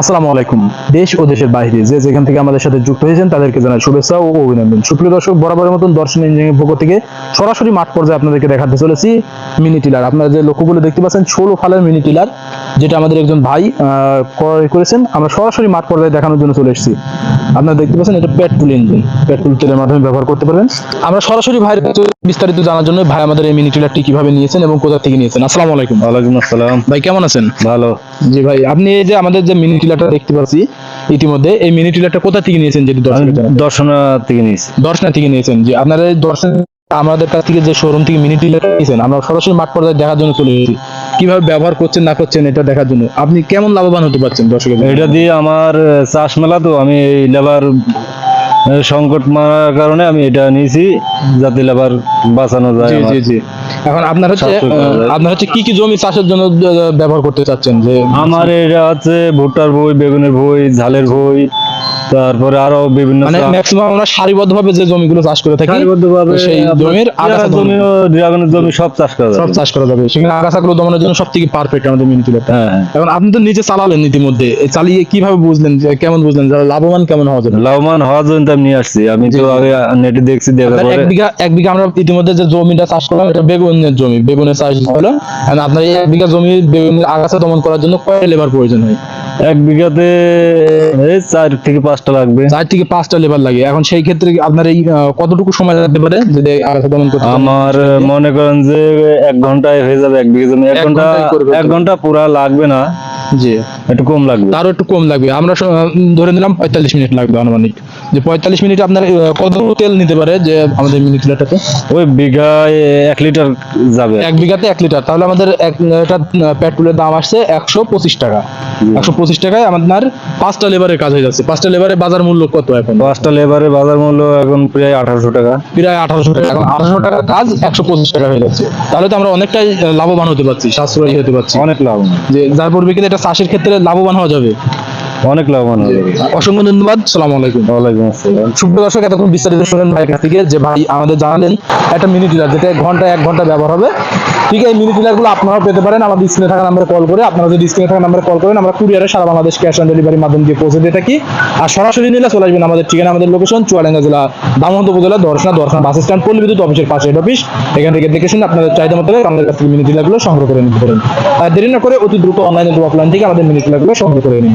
আসসালামু আলাইকুম। দেশ ও দেশের বাইরে যে যেখান থেকে আমাদের সাথে যুক্ত হয়েছেন তাদেরকে জানাই শুভেচ্ছা ও অভিনন্দন। সুপ্রিয় দর্শক বরাবরের মতন দর্শন ইঞ্জিনিয়ারিং পক্ষ থেকে সরাসরি মাঠ পর্যায়ে আপনাদেরকে দেখাতে চলেছি মিনি টিলার। আপনারা যে লক্ষ্যগুলো দেখতে পাচ্ছেন ষোলো ফালের মিনি টিলার যেটা আমাদের একজন ভাই ক্রয় করেছেন। আমরা সরাসরি মাঠ পর্যায়ে দেখানোর জন্য চলে এসেছি। আপনারা দেখতে পাচ্ছেন এটা পেট্রোল ইঞ্জিন পেট্রোল তেলের মাধ্যমে ব্যবহার করতে পারবেন। আমরা সরাসরি ভাইয়ের কাছে বিস্তারিত জানার জন্য ভাই আমাদের এই মিনি টিলারটি কীভাবে নিয়েছেন এবং কোথা থেকে নিয়েছেন। আসসালামু আলাইকুম। ওয়ালাইকুম আসসালাম। ভাই কেমন আছেন? ভালো। জি ভাই আপনি এই যে আমাদের যে মিনি টিলারটা দেখতে পাচ্ছি ইতিমধ্যে। এই মিনি টিলারটা কোথা থেকে নিয়েছেন আমি দর্শনা থেকে নিয়েছি। দর্শনা থেকে নিয়েছেন যে আপনারা দর্শন আমাদের কাছ থেকে যে শোরুম থেকে মিনি টিলার নিয়েছেন আমরা সরাসরি মাঠ পর্যায়ে দেখার জন্য চলে এসেছি। কীভাবে ব্যবহার করছেন না করছেন এটা দেখার জন্য। আপনি কেমন লাভবান হতে পারছেন দর্শকের এটা দিয়ে আমার চাষ মেলা তো আমি এই লেবার সংকট মারার কারণে আমি এটা নিয়েছি যাতে লেবার বাঁচানো যায় জি জি জি। এখন আপনার হচ্ছে আপনার হচ্ছে কি কি জমি চাষের জন্য ব্যবহার করতে চাচ্ছেন? যে আমার এটা হচ্ছে ভুট্টার বই বেগুনের বই ঝালের বই তারপরে আরও বিভিন্ন মানে ম্যাক্সিমাম আমরা সারিবদ্ধভাবে যে জমিগুলো চাষ করে থাকি সারিবদ্ধভাবে সেই জমির আগাছা জমি ড্রাগনের জমি সব চাষ করা সব চাষ করা যাবে। সেখানে আগাছাগুলো দমনের জন্য সব থেকে পারফেক্ট আমাদের মিনি হ্যাঁ হ্যাঁ। এখন আপনি তো নিজে চালালেন ইতিমধ্যে। চালিয়ে কীভাবে বুঝলেন যে কেমন বুঝলেন? যে লাভবান কেমন হওয়া যাবে? লাভবান হওয়ার জন্য আমি নিয়ে আসছি। আমি তো আগে নেটে দেখছি দেখার আপনার এক বিঘা এক বিঘা আমরা ইতিমধ্যে যে জমিটা চাষ করলাম এটা বেগুনের জমি। বেগুনের চাষ হলো। আর আপনার এক বিঘা জমি বেগুনের আগাছা দমন করার জন্য কয় লেবার প্রয়োজন হয়? এক বিঘাতে এই চার থেকে পাঁচটা লাগবে। চার থেকে পাঁচটা লেবার লাগে। এখন সেই ক্ষেত্রে আপনার এই কতটুকু সময় লাগতে পারে যদি আগাছা দমন করতে আমার মনে করেন যে এক ঘন্টায় হয়ে যাবে এক বিঘা জমি এক ঘণ্টা এক ঘণ্টা পুরা লাগবে না। জি। একটু কম লাগবে। তারও একটু কম লাগবে। আমরা ধরে নিলাম পঁয়তাল্লিশ মিনিট লাগবে আনুমানিক। যে পঁয়তাল্লিশ মিনিট আপনার কত তেল নিতে পারে যে আমাদের মিনি টিলারটাতে ওই বিঘায় এক লিটার যাবে। এক বিঘাতে এক লিটার। তাহলে আমাদের এক লিটার পেট্রোলের দাম আসছে একশো পঁচিশ টাকা। একশো পঁচিশ টাকায় আপনার পাঁচটা লেবারের কাজ হয়ে যাচ্ছে। পাঁচটা লেবারের বাজার মূল্য কত এখন? পাঁচটা লেবারের বাজার মূল্য এখন প্রায় আঠারোশো টাকা। প্রায় আঠারোশো টাকা। এখন আঠারোশো টাকার কাজ একশো পঁচিশ টাকা হয়ে যাচ্ছে। তাহলে তো আমরা অনেকটাই লাভবান হতে পারছি সাশ্রয়ী হতে পারছি। অনেক লাভ যে যার পরিপ্রেক্ষিতে এটা চাষের ক্ষেত্রে লাভবান হওয়া যাবে। অনেক লাভবান হবে। অসংখ্য ধন্যবাদ সালাম আলাইকুম। ওয়ালাইকুম আসসালাম। সুপ্রিয় দর্শক এতক্ষণ বিস্তারিত শুনেন ভাইয়ের কাছ থেকে যে ভাই আমাদের জানালেন একটা মিনি টিলার যেটা ঘণ্টা এক ঘণ্টা ব্যবহার হবে। ঠিক এই মিনি টিলারগুলো আপনারাও পেতে পারেন। আমাদের স্ক্রিনে থাকা নাম্বারে কল করে আপনারা যদি স্ক্রিনে থাকা নাম্বারে কল করেন আমরা কুরিয়ারে সারা বাংলাদেশ ক্যাশ অন ডেলিভারির মাধ্যম দিয়ে পৌঁছে দিয়ে থাকি। আর সরাসরি নিলে চলে আসবেন আমাদের ঠিকানা আমাদের লোকেশন চুয়াডাঙ্গা জেলা দামোহদ উপজেলা দর্শনা দর্শনা বাস স্ট্যান্ড পল্লী বিদ্যুৎ অফিসের পাশে হেড অফিস এখান থেকে দেখে শুনে আপনাদের চাহিদা মতো আমাদের কাছ থেকে মিনি টিলারগুলো সংগ্রহ করে নিতে পারেন। আর দেরি না করে অতি দ্রুত অনলাইনে অফলাইন থেকে আমাদের মিনি টিলারগুলো সংগ্রহ করে নিন।